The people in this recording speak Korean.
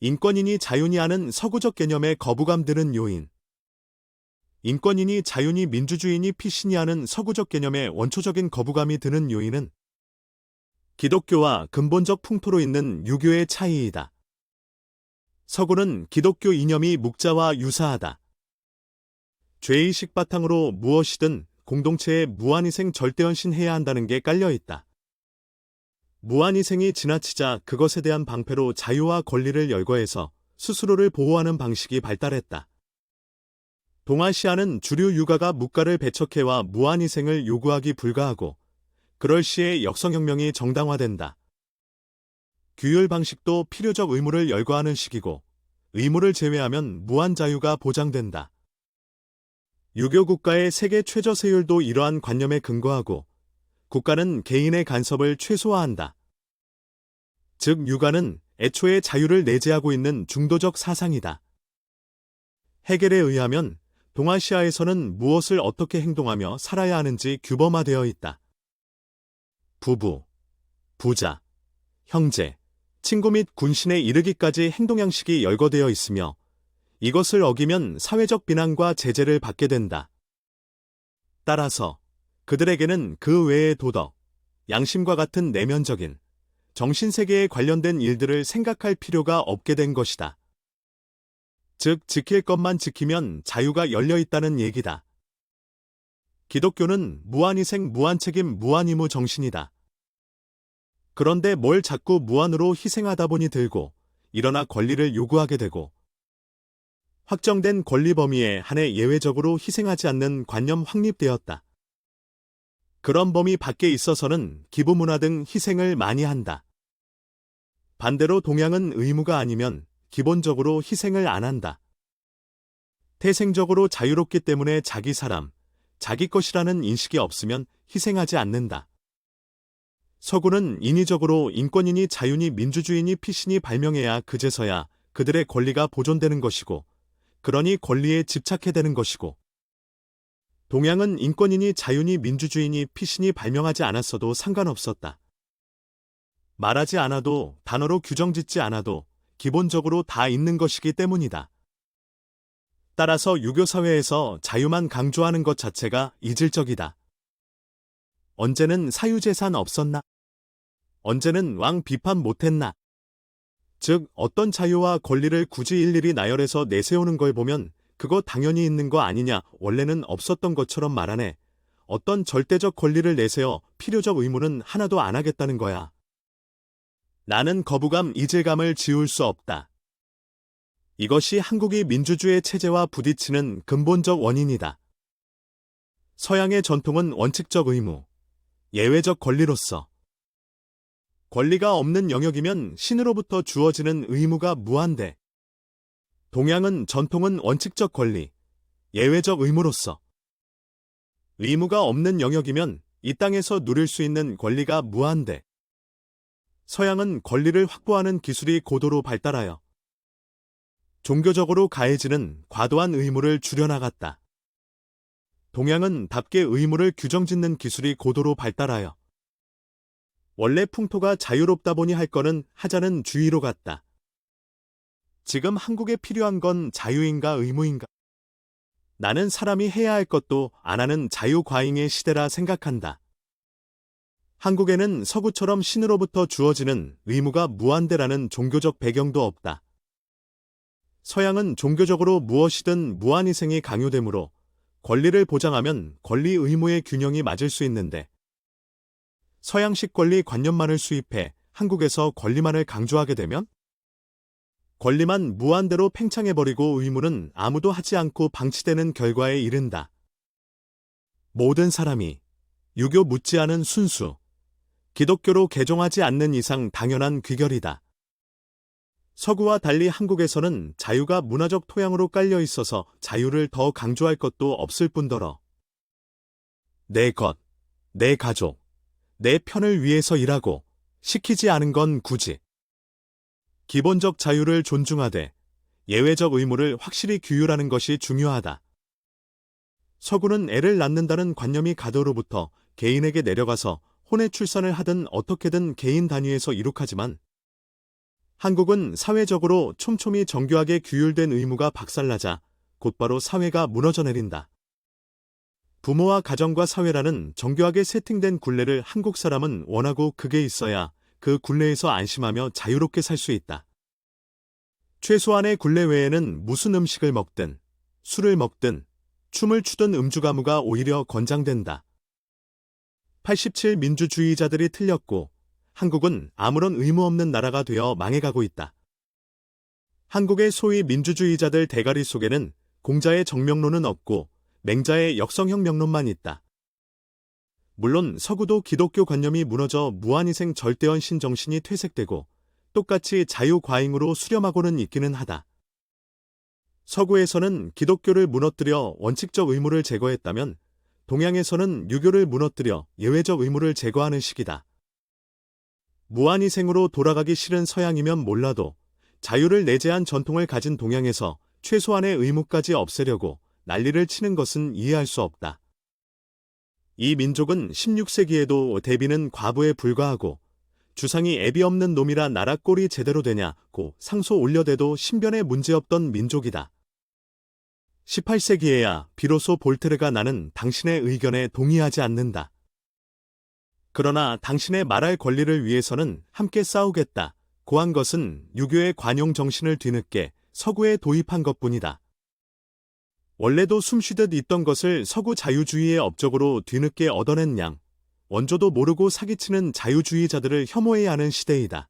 인권인이 자윤이 하는 서구적 개념의 거부감 드는 요인. 인권인이 자윤이 민주주의니 피신이 하는 서구적 개념의 원초적인 거부감이 드는 요인은 기독교와 근본적 풍토로 있는 유교의 차이이다. 서구는 기독교 이념이 묵자와 유사하다. 죄의식 바탕으로 무엇이든 공동체에 무한희생 절대헌신해야 한다는 게 깔려 있다. 무한희생이 지나치자 그것에 대한 방패로 자유와 권리를 열거해서 스스로를 보호하는 방식이 발달했다. 동아시아는 주류 육아가 묵가를 배척해와 무한희생을 요구하기 불가하고 그럴 시에 역성혁명이 정당화된다. 규율 방식도 필요적 의무를 열거하는 시기고 의무를 제외하면 무한 자유가 보장된다. 유교 국가의 세계 최저 세율도 이러한 관념에 근거하고 국가는 개인의 간섭을 최소화한다. 즉, 육아는 애초에 자유를 내재하고 있는 중도적 사상이다. 해겔에 의하면 동아시아에서는 무엇을 어떻게 행동하며 살아야 하는지 규범화되어 있다. 부부, 부자, 형제, 친구 및 군신에 이르기까지 행동 양식이 열거되어 있으며 이것을 어기면 사회적 비난과 제재를 받게 된다. 따라서 그들에게는 그 외의 도덕, 양심과 같은 내면적인 정신세계에 관련된 일들을 생각할 필요가 없게 된 것이다. 즉, 지킬 것만 지키면 자유가 열려 있다는 얘기다. 기독교는 무한희생, 무한책임, 무한의무 정신이다. 그런데 뭘 자꾸 무한으로 희생하다 보니 들고, 일어나 권리를 요구하게 되고, 확정된 권리 범위에 한해 예외적으로 희생하지 않는 관념 확립되었다. 그런 범위 밖에 있어서는 기부 문화 등 희생을 많이 한다. 반대로 동양은 의무가 아니면 기본적으로 희생을 안 한다. 태생적으로 자유롭기 때문에 자기 사람, 자기 것이라는 인식이 없으면 희생하지 않는다. 서구는 인위적으로 인권인이 자윤이 민주주의니 피신이 발명해야 그제서야 그들의 권리가 보존되는 것이고 그러니 권리에 집착해 되는 것이고 동양은 인권인이 자윤이 민주주의니 피신이 발명하지 않았어도 상관없었다. 말하지 않아도 단어로 규정 짓지 않아도 기본적으로 다 있는 것이기 때문이다. 따라서 유교 사회에서 자유만 강조하는 것 자체가 이질적이다. 언제는 사유재산 없었나? 언제는 왕 비판 못했나? 즉, 어떤 자유와 권리를 굳이 일일이 나열해서 내세우는 걸 보면 그거 당연히 있는 거 아니냐, 원래는 없었던 것처럼 말하네. 어떤 절대적 권리를 내세워 필요적 의무는 하나도 안 하겠다는 거야. 나는 거부감, 이질감을 지울 수 없다. 이것이 한국이 민주주의 체제와 부딪히는 근본적 원인이다. 서양의 전통은 원칙적 의무, 예외적 권리로서 권리가 없는 영역이면 신으로부터 주어지는 의무가 무한대. 동양은 전통은 원칙적 권리, 예외적 의무로서 의무가 없는 영역이면 이 땅에서 누릴 수 있는 권리가 무한대. 서양은 권리를 확보하는 기술이 고도로 발달하여 종교적으로 가해지는 과도한 의무를 줄여나갔다. 동양은 답게 의무를 규정짓는 기술이 고도로 발달하여 원래 풍토가 자유롭다 보니 할 거는 하자는 주의로 갔다. 지금 한국에 필요한 건 자유인가 의무인가? 나는 사람이 해야 할 것도 안 하는 자유과잉의 시대라 생각한다. 한국에는 서구처럼 신으로부터 주어지는 의무가 무한대라는 종교적 배경도 없다. 서양은 종교적으로 무엇이든 무한희생이 강요되므로 권리를 보장하면 권리 의무의 균형이 맞을 수 있는데 서양식 권리 관념만을 수입해 한국에서 권리만을 강조하게 되면 권리만 무한대로 팽창해버리고 의무는 아무도 하지 않고 방치되는 결과에 이른다. 모든 사람이 유교 묻지 않은 순수, 기독교로 개종하지 않는 이상 당연한 귀결이다. 서구와 달리 한국에서는 자유가 문화적 토양으로 깔려 있어서 자유를 더 강조할 것도 없을 뿐더러 내 것, 내 가족, 내 편을 위해서 일하고 시키지 않은 건 굳이 기본적 자유를 존중하되 예외적 의무를 확실히 규율하는 것이 중요하다. 서구는 애를 낳는다는 관념이 가도로부터 개인에게 내려가서 혼의 출산을 하든 어떻게든 개인 단위에서 이룩하지만 한국은 사회적으로 촘촘히 정교하게 규율된 의무가 박살나자 곧바로 사회가 무너져 내린다. 부모와 가정과 사회라는 정교하게 세팅된 굴레를 한국 사람은 원하고 그게 있어야 그 굴레에서 안심하며 자유롭게 살 수 있다. 최소한의 굴레 외에는 무슨 음식을 먹든 술을 먹든 춤을 추든 음주 가무가 오히려 권장된다. 87 민주주의자들이 틀렸고 한국은 아무런 의무 없는 나라가 되어 망해가고 있다. 한국의 소위 민주주의자들 대가리 속에는 공자의 정명론은 없고 맹자의 역성형 명론만 있다. 물론 서구도 기독교 관념이 무너져 무한희생 절대언신 정신이 퇴색되고 똑같이 자유과잉으로 수렴하고는 있기는 하다. 서구에서는 기독교를 무너뜨려 원칙적 의무를 제거했다면 동양에서는 유교를 무너뜨려 예외적 의무를 제거하는 시기다. 무한희생으로 돌아가기 싫은 서양이면 몰라도 자유를 내재한 전통을 가진 동양에서 최소한의 의무까지 없애려고 난리를 치는 것은 이해할 수 없다. 이 민족은 16세기에도 대비는 과부에 불과하고 주상이 애비 없는 놈이라 나라 꼴이 제대로 되냐고 상소 올려대도 신변에 문제없던 민족이다. 18세기에야 비로소 볼테르가 나는 당신의 의견에 동의하지 않는다. 그러나 당신의 말할 권리를 위해서는 함께 싸우겠다. 고한 것은 유교의 관용 정신을 뒤늦게 서구에 도입한 것뿐이다. 원래도 숨쉬듯 있던 것을 서구 자유주의의 업적으로 뒤늦게 얻어낸 양, 원조도 모르고 사기치는 자유주의자들을 혐오해야 하는 시대이다.